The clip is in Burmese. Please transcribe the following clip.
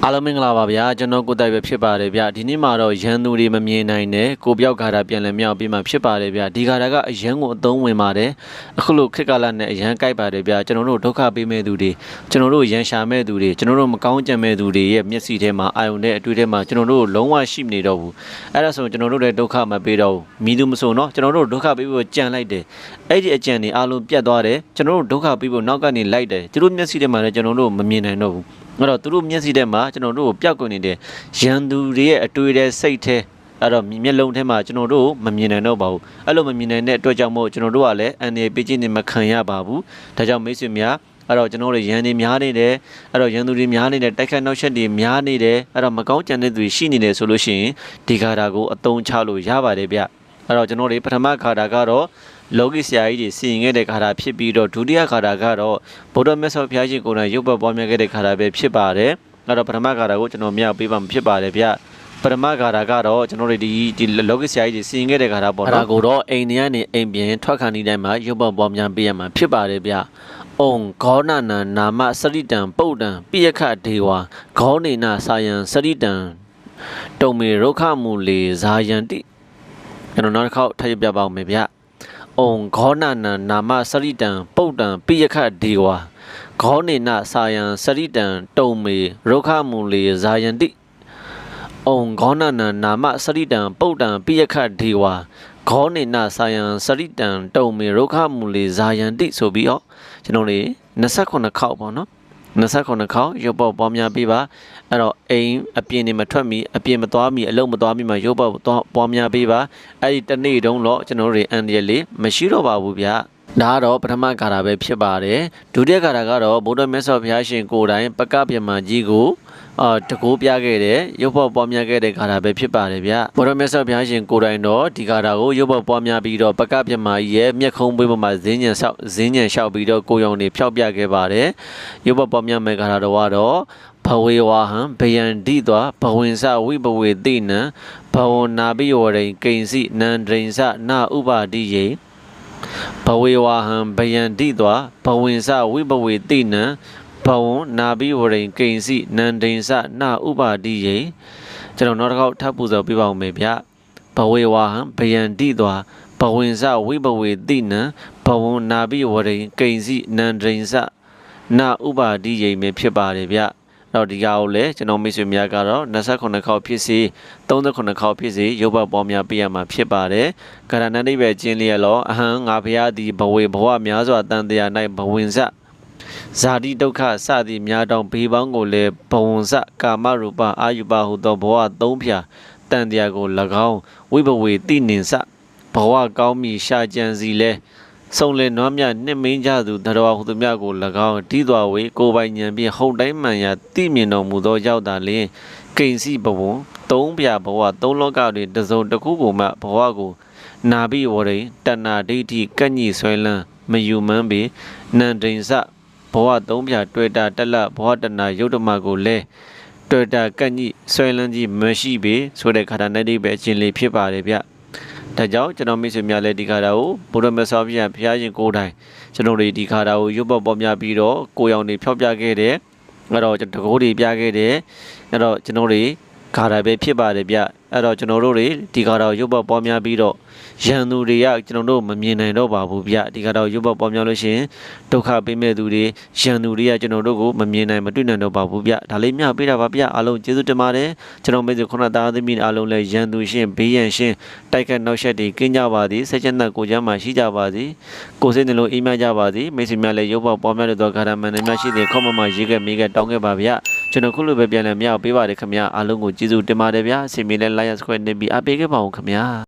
အားလုံးမင်္ဂလာပါဗျာကျွန်တော်ကိုတိုက်ပဲဖြစ်ပါတယ်ဗျဒီနေ့မှာတော့ရန်သူတွေမမြင်နိုင်တဲ့ကိုပြောက်ခါတာပြန်လည်မြောက်ပြီးမှဖြစ်ပါတယ်ဗျဒီခါတာကအရန်ကိုအသုံးဝင်ပါတယ်အခုလိုခစ်ကာလနဲ့အရန်ကြိုက်ပါတယ်ဗျကျွန်တော်တို့ဒုက္ခပေးမဲ့သူတွေကျွန်တော်တို့ရန်ရှာမဲ့သူတွေကျွန်တော်တို့မကောင်းကြံမဲ့သူတွေရဲ့မျက်စိထဲမှာအာယုန်နဲ့အတွေ့ထဲမှာကျွန်တော်တို့လုံးဝရှိမနေတော့ဘူးအဲ့ဒါဆိုကျွန်တော်တို့လည်းဒုက္ခမပေးတော့ဘူးမိသူမဆိုနော်ကျွန်တော်တို့ဒုက္ခပေးဖို့ကြံလိုက်တယ်အဲ့ဒီအကြံတွေအားလုံးပြတ်သွားတယ်ကျွန်တော်တို့ဒုက္ခပေးဖို့နောက်ကနေလိုက်တယ်သူတို့မျက်စိထဲမှာလည်းကျွန်တော်တို့မမြင်နိုင်တော့ဘူးအဲ့တော့သူတို့မျက်စိထဲမှာကျွန်တော်တို့ကိုပျောက်ကွယ်နေတဲ့ရန်သူတွေရဲ့အတွေ့အတဲ့စိတ်ထဲအဲ့တော့မျက်လုံးထဲမှာကျွန်တော်တို့မမြင်နိုင်တော့ပါဘူးအဲ့လိုမမြင်နိုင်တဲ့အတွက်ကြောင့်မို့ကျွန်တော်တို့ကလည်းအန်ဒီပေးခြင်းနေမခံရပါဘူးဒါကြောင့်မိတ်ဆွေများအဲ့တော့ကျွန်တော်တို့ရန်တွေများနေတယ်အဲ့တော့ရန်သူတွေများနေတယ်တိုက်ခိုက်နောက်ဆက်တွေများနေတယ်အဲ့တော့မကောင်းကြံတဲ့သူတွေရှိနေတယ်ဆိုလို့ရှိရင်ဒီခါတာကိုအသုံးချလို့ရပါတယ်ဗျအဲ့တော့ကျွန်တော်တို့ပထမခါတာကတော့ လောကီဆရာကြီးတွေစီရင်ခဲ့တဲ့ခါတာဖြစ်ပြီးတော့ဒုတိယခါတာကတော့ဗုဒ္ဓမြတ်စွာဘုရားရှင်ကိုယ်တိုင်ရုပ်ပတ်ပွားများခဲ့တဲ့ခါတာပဲဖြစ်ပါတယ်အဲ့တော့ပထမခါတာကိုကျွန်တော်မြောက်ပေးပါမဖြစ်ပါတယ်ဗျပထမခါတာကတော့ကျွန်တော်တို့ဒီဒီလောကီဆရာကြီးတွေစီရင်ခဲ့တဲ့ခါတာပေါ့နော်အဲ့ဒါကိုတော့အိမ်ထဲကနေအိမ်ပြင်ထွက်ခါနေတိုင်းမှာရုပ်ပတ်ပွားများပေးရမှာဖြစ်ပါတယ်ဗျ။အုံဂောနနံနာမစရိတံပုတ်တံပိယခဒေဝဂောနေနစာယံစရိတံတုံမေရုခမူလေဇာယံတိကျွန်တော်နောက်တစ်ခေါက်ထပ်ပြပါဦးမယ်ဗျ။ အုံဂောနနံနာမစရိတံပုတ်တံပိယခဒေဝဂောနေနစာယံစရိတံတုံမေရုခမူလေဇာယံတိအုံဂောနနံနာမစရိတံပုတ်တံပိယခဒေဝဂောနေနစာယံစရိတံတုံမေရုခမူလေဇာယံတိဆိုပြီးတော့ကျွန်တော်တို့28ခေါက်ပေါ့နော် 28ခေါက်ရုပ်ပေါက်ပွားများပေးပါအဲ့တော့အိမ်အပြင်နေမထွက်မီအပြင်မသွားမီအလုံးမသွားမီမှာရုပ်ပေါက်သွားပွားများပေးပါအဲ့ဒီတစ်နေ့တုန်းတော့ကျွန်တော်တို့တွေအန်ဒီရလေးမရှိတော့ပါဘူးဗျာ ဒါကတော့ပထမကာတာပဲဖြစ်ပါတယ်ဒုတိယကာတာကတော့ဗုဒ္ဓမြတ်စွာဘုရားရှင်ကိုယ်တိုင်ပကပြမကြီးကိုအာတကိုးပြခဲ့တဲ့ရုပ်ပေါ်ပွားများခဲ့တဲ့ဂါထာပဲဖြစ်ပါတယ်ဗျ။ဘောရမြတ်စွာဘုရားရှင်ကိုယ်တိုင်တော့ဒီဂါထာကိုရုပ်ပေါ်ပွားများပြီးတော့ပကပြမကြီးရဲ့မျက်ခုံးပွေးပေါ်မှာဇင်းညံလျှောက်ဇင်းညံလျှောက်ပြီးတော့ကိုယ်ရောင်တွေဖျောက်ပြခဲ့ပါတယ်။ရုပ်ပေါ်ပွားများမဲ့ဂါထာတော်ကတော့ဘဝေဝါဟံဗယန္တိသွာဘဝင်စဝိဘဝေတိနံဘဝနာပိယောရိန်ကိဉ္စီနန္ဒရိဉ္စနာဥပါတိယေ ဘဝေဝါဟံဗယန္တိသွာဘဝင်စဝိဘဝေတိနံဘဝံနာဘိဝရိန်ကိဉ္စီနန္ဒိဉ္စနာဥပါတိယေကျွန်တော်နောက်တစ်ခေါက်ထပ်ပူဇော်ပြပါဦးမယ်ဗျဘဝေဝါဟံဗယန္တိသွာဘဝင်စဝိဘဝေတိနံဘဝံနာဘိဝရိန်ကိဉ္စီနန္ဒိဉ္စနာဥပါတိယေပဲဖြစ်ပါတယ်ဗျ တော့ဒီကားကိုလည်းကျွန်တော်မိတ်ဆွေများကတော့28ခေါက်ဖြစ်စီ38ခေါက်ဖြစ်စီရုပ်ပတ်ပေါ်များပြရမှာဖြစ်ပါတယ်။ကရဏနိဗ္ဗာန်ကျင်းလျက်လောအဟံငါဖရာသည်ဘဝေဘဝများစွာတန်တရား၌ဘဝင်စဇာတိဒုက္ခစသည်များတောင်ဘေးပေါင်းကိုလည်းဘဝံစကာမရူပအာယုပဟုသောဘဝသုံးဖြာတန်တရားကို၎င်းဝိဘဝေတိနင်စဘဝကောင်းမီရှာကြံစီလဲ ဆုံလေနွားမြနှစ်မင်းကြသူတတော်ဟုသူမြကို၎င်းတီးတော်ဝေကိုပိုင်ဉဏ်ဖြင့်ဟုတ်တိုင်းမှန်ရာတိမြင်တော်မူသောရောက်တာလျင်ကိဉ္စီဘဝံသုံးပြဘဝသုံးလောကတွင်တစုံတစ်ခုကိုမှဘဝကိုနာဘိဝရိန်တဏ္ဍဒိဋ္ဌိကညှိဆွဲလန်းမယူမန်းပေနန္ဒိဉ္စဘဝသုံးပြတွေ့တာတက်လဘဝတဏယုတ်တမကိုလဲတွေ့တာကညှိဆွဲလန်းကြီးမရှိပေဆိုတဲ့ခါတာနဲ့ဒီပဲအချင်းလေးဖြစ်ပါတယ်ဗျ ဒါကြောင့်ကျွန်တော်မိတ်ဆွေများလည်းဒီခါတာကိုဘုရားမဆောဘုရားဘုရားရှင်ကိုယ်တိုင်ကျွန်တော်တို့ဒီခါတာကိုရုပ်ပေါ်ပေါ်များပြီးတော့ကိုရောင်တွေဖျောက်ပြခဲ့တယ်အဲ့တော့ကျွန်တော်တကိုးတွေပြခဲ့တယ်အဲ့တော့ကျွန်တော်တွေ ခါတာပဲဖြစ်ပါတယ်ဗျအဲ့တော့ကျွန်တော်တို့တွေဒီခါတာကိုရုပ်ပေါ်ပေါ်များပြီးတော့ရန်သူတွေကကျွန်တော်တို့မမြင်နိုင်တော့ပါဘူးဗျဒီခါတာကိုရုပ်ပေါ်ပေါ်များလို့ရှိရင်ဒုက္ခပေးမဲ့သူတွေရန်သူတွေကကျွန်တော်တို့ကိုမမြင်နိုင်မတွေ့နိုင်တော့ပါဘူးဗျဒါလေးမျှပေးတာပါဗျအားလုံးကျေးဇူးတင်ပါတယ်ကျွန်တော်မိတ်ဆွေခုနသားသမီးအားလုံးလည်းရန်သူရှင်ဘေးရန်ရှင်တိုက်ခတ်နောက်ဆက်တွေကင်းကြပါသည်စိတ်ချမ်းသာကိုယ်ချမ်းသာရှိကြပါသည်ကိုယ်စိတ်နှလုံးအေးမြကြပါသည်မိတ်ဆွေများလည်းရုပ်ပေါ်ပေါ်များတဲ့သောခါရမန်နဲ့များရှိတဲ့ခေါမမရေးခဲ့မိခဲ့တောင်းခဲ့ပါဗျ ကျွန်တော်ခုလိုပဲပြန်လည်မြောက်ပေးပါတယ်ခင်ဗျအားလုံးကိုကျေးဇူးတင်ပါတယ်ဗျအစီအမီလည်း like subscribe နေပြီးအားပေးခဲ့ပါဦးခင်ဗျ